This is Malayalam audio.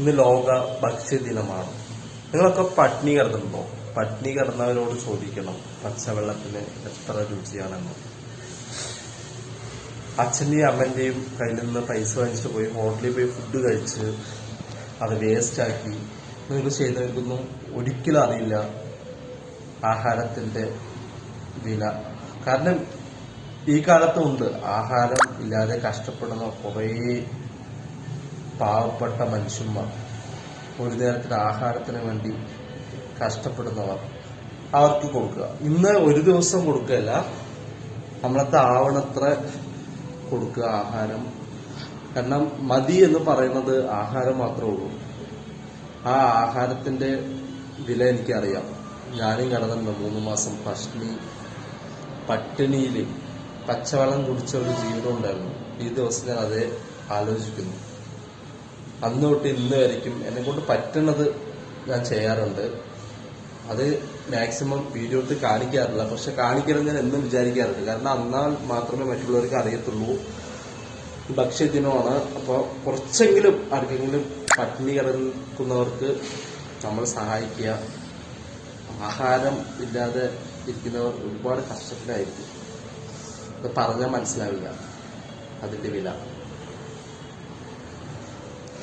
ഇന്ന് ലോക ഭക്ഷ്യദിനമാണ് നിങ്ങളൊക്കെ പട്ടിണി കിടന്നുണ്ടോ പട്ടിണി കിടന്നവരോട് ചോദിക്കണം പച്ചവെള്ളത്തിന് എത്ര രുചിയാണെന്ന്. അച്ഛന്റെയും അമ്മന്റെയും കയ്യിൽ നിന്ന് പൈസ വാങ്ങിച്ചിട്ട് പോയി ഹോട്ടലിൽ പോയി ഫുഡ് കഴിച്ച് അത് വേസ്റ്റ് ആക്കി. നിങ്ങൾ ചെയ്തവർക്കൊന്നും ഒരിക്കലും അറിയില്ല ആഹാരത്തിന്റെ വില. കാരണം ഈ കാലത്തും ഉണ്ട് ആഹാരം ഇല്ലാതെ കഷ്ടപ്പെടുന്ന കുറേ പാവപ്പെട്ട മനുഷ്യന്മാർ ഒരു നേരത്തിന് ആഹാരത്തിന് വേണ്ടി കഷ്ടപ്പെടുന്നവർ അവർക്ക് കൊടുക്കുക. ഇന്ന് ഒരു ദിവസം കൊടുക്കുകയല്ല നമ്മളത്തെ ആവണത്ര കൊടുക്കുക ആഹാരം. കാരണം മതി എന്ന് പറയുന്നത് ആഹാരം മാത്രമേ ഉള്ളൂ. ആ ആഹാരത്തിന്റെ വില എനിക്കറിയാം. ഞാനും കിടന്നിട്ടുണ്ട് മൂന്ന് മാസം പഷ്ണി പട്ടിണിയിൽ പച്ചവെള്ളം കുടിച്ച ഒരു ജീവിതം ഉണ്ടായിരുന്നു. ഈ ദിവസം ഞാൻ അതേ ആലോചിക്കുന്നു. അന്ന് തൊട്ട് ഇന്ന് വരയ്ക്കും. എന്നെ കൊണ്ട് പറ്റുന്നത് ഞാൻ ചെയ്യാറുണ്ട്. അത് മാക്സിമം വീഡിയോ എടുത്ത് കാണിക്കാറില്ല. പക്ഷെ കാണിക്കണം ഞാൻ എന്നും വിചാരിക്കാറുണ്ട്. കാരണം അന്നാൽ മാത്രമേ മറ്റുള്ളവർക്ക് അറിയത്തുള്ളൂ. ഭക്ഷ്യദിനമാണ്. അപ്പോൾ കുറച്ചെങ്കിലും ആർക്കെങ്കിലും പട്ടിണി കിടക്കുന്നവർക്ക് നമ്മൾ സഹായിക്കുക. ആഹാരം ഇല്ലാതെ ഇരിക്കുന്നവർ ഒരുപാട് കഷ്ടത്തിലായിരിക്കും. അത് പറഞ്ഞാൽ മനസ്സിലാവില്ല. അതിന്റെ വില.